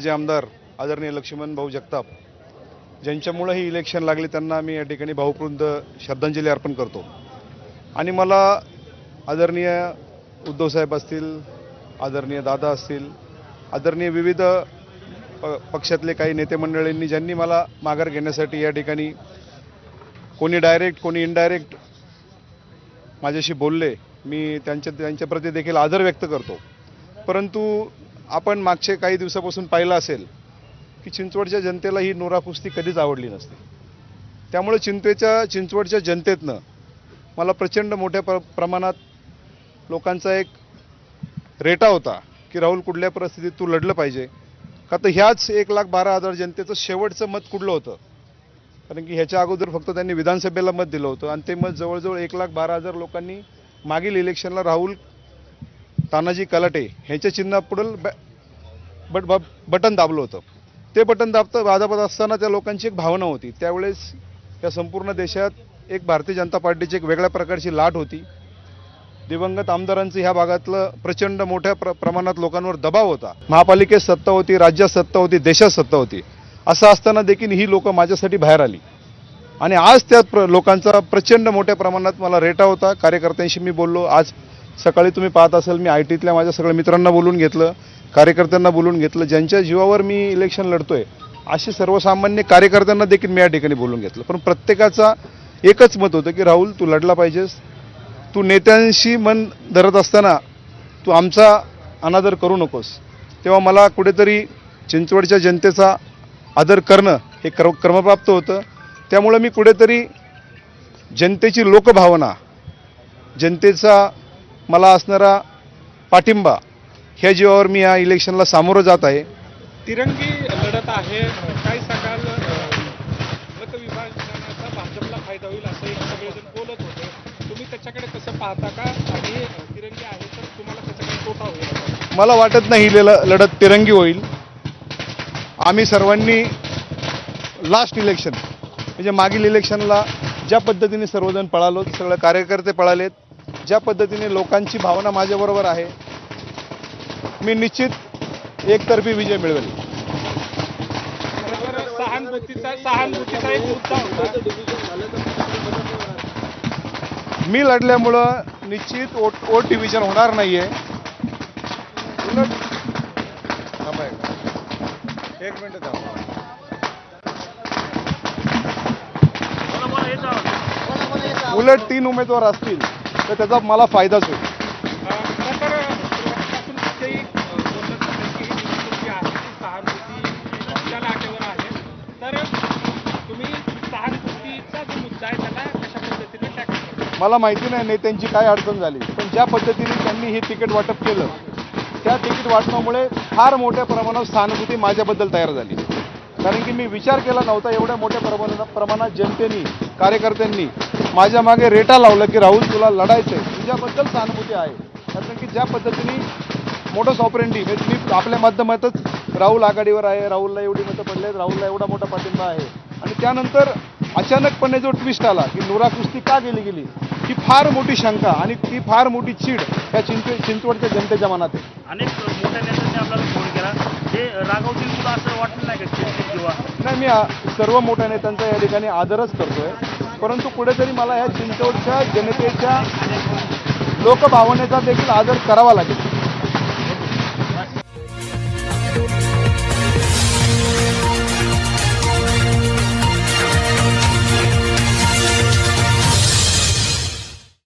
माझे आमदार आदरणीय लक्ष्मण भाऊ जगताप ज्यांच्यामुळं ही इलेक्शन लागले त्यांना मी या ठिकाणी भावपूर्ण श्रद्धांजली अर्पण करतो. आणि मला आदरणीय उद्धवसाहेब असतील आदरणीय दादा असतील आदरणीय विविध प पक्षातले काही नेते मंडळींनी ज्यांनी मला माघार घेण्यासाठी या ठिकाणी कोणी डायरेक्ट कोणी इनडायरेक्ट माझ्याशी बोलले मी त्यांच्या त्यांच्याप्रती देखील आदर व्यक्त करतो. परंतु आपण मागचे काही दिवसापासून पाहिलं असेल की चिंचवडच्या जनतेला ही नोरा कुस्ती कधीच आवडली नसते. त्यामुळे चिंतेच्या चिंचवडच्या जनतेतनं मला प्रचंड मोठ्या प्र प्रमाणात लोकांचा एक रेटा होता की राहुल कुठल्या परिस्थितीत तू लढलं पाहिजे. का तर ह्याच एक लाख बारा हजार जनतेचं शेवटचं मत कुठलं होतं? कारण की ह्याच्या अगोदर फक्त त्यांनी विधानसभेला मत दिलं होतं आणि ते मत जवळजवळ एक लाख बारा हजार लोकांनी मागील इलेक्शनला राहुल तानाजी कलाटे ह्याच्या चिन्हापुढं बॅ बट ब- बटन दाबलं होतं. ते बटन दाबतं दाबत असताना त्या लोकांची एक भावना होती. त्यावेळेस या संपूर्ण देशात एक भारतीय जनता पार्टीची एक वेगळ्या प्रकारची लाट होती. दिवंगत आमदारांचं ह्या भागातलं प्रचंड मोठ्या प्र प्रमाणात लोकांवर दबाव होता. महापालिकेत सत्ता होती राज्यात सत्ता होती देशात सत्ता होती. असं असताना देखील ही लोकं माझ्यासाठी बाहेर आली. आणि आज त्या प्र लोकांचा प्रचंड मोठ्या प्रमाणात मला रेटा होता. कार्यकर्त्यांशी मी बोललो. आज सकाळी तुम्ही पाहत असाल मी आय टीतल्या माझ्या सगळ्या मित्रांना बोलून घेतलं कार्यकर्त्यांना बोलून घेतलं ज्यांच्या जीवावर मी इलेक्शन लढतो आहे असे सर्वसामान्य कार्यकर्त्यांना देखील मी या ठिकाणी बोलून घेतलं. पण प्रत्येकाचा एकच मत होतं की राहुल तू लढला पाहिजेस. तू नेत्यांशी मन धरत असताना तू आमचा अनादर करू नकोस. तेव्हा मला कुठेतरी चिंचवडच्या जनतेचा आदर करणं हे क्र क्रमप्राप्त होतं. त्यामुळं मी कुठेतरी जनतेची लोकभावना जनतेचा मला असणारा पाठिंबा ह्या जीवावर मी या इलेक्शनला सामोरं जात आहे. तिरंगी लढत आहे. काही सांगाल? मत विभाजनाचा भाजपला फायदा होईल असं एक सगळेजण बोलत होते. तुम्ही त्याच्याकडे कसं पाहता का? आणि तिरंगी आहे तर तुम्हाला त्याच्याकडे तोटा होईल मला वाटत नाही ही ल- लढत तिरंगी होईल. आम्ही सर्वांनी लास्ट इलेक्शन म्हणजे मागील इलेक्शनला ज्या पद्धतीने सर्वजण पळालो सगळे कार्यकर्ते पळालेत ज्या पद्धतीने लोकांची भावना माझ्याबरोबर आहे मी निश्चित एकतर्फी विजय मिळवेल. मी लढल्यामुळं निश्चित वोट वोट डिव्हिजन होणार नाहीये. उलट थांबा एक मिनिट. एक मिनिट थांबा. उलट तीन उमेदवार असतील. तर त्याचा मला फायदाच होईल. मला माहिती नाही नेत्यांची काय अडचण झाली. पण ज्या पद्धतीने त्यांनी हे तिकीट वाटप केलं त्या तिकीट वाटपामुळे फार मोठ्या प्रमाणात सहानुभूती माझ्याबद्दल तयार झाली. कारण की मी विचार केला नव्हता एवढ्या मोठ्या प्रमाणात प्रमाणात जनतेनी कार्यकर्त्यांनी माझ्या मागे रेटा लावलं की राहुल तुला लढायचं आहे तुझ्याबद्दल सहानुभूती आहे. कारण की ज्या पद्धतीने मोठं ऑपरेंडी म्हणजे मी आपल्या माध्यमातच राहुल आघाडीवर आहे राहुलला एवढी मतं पडली आहेत राहुलला एवढा मोठा पाठिंबा आहे. आणि त्यानंतर अचानकपणे जो ट्विस्ट आला की नोरा कुस्ती का गेली गेली ही फार मोठी शंका आणि ती फार मोठी चीड या चिंच चिंचवडच्या जनतेच्या मनात आहे. अनेक मोठ्या नेत्यांनी आपल्याला फोन केला. हे रागवतील तुला असं वाटलं नाही का? नाही मी सर्व मोठ्या नेत्यांचा या ठिकाणी आदरच करतोय. परंतु कुठेतरी मला या चिंचवडच्या जनतेच्या लोकभावनेचा देखील आदर करावा लागेल.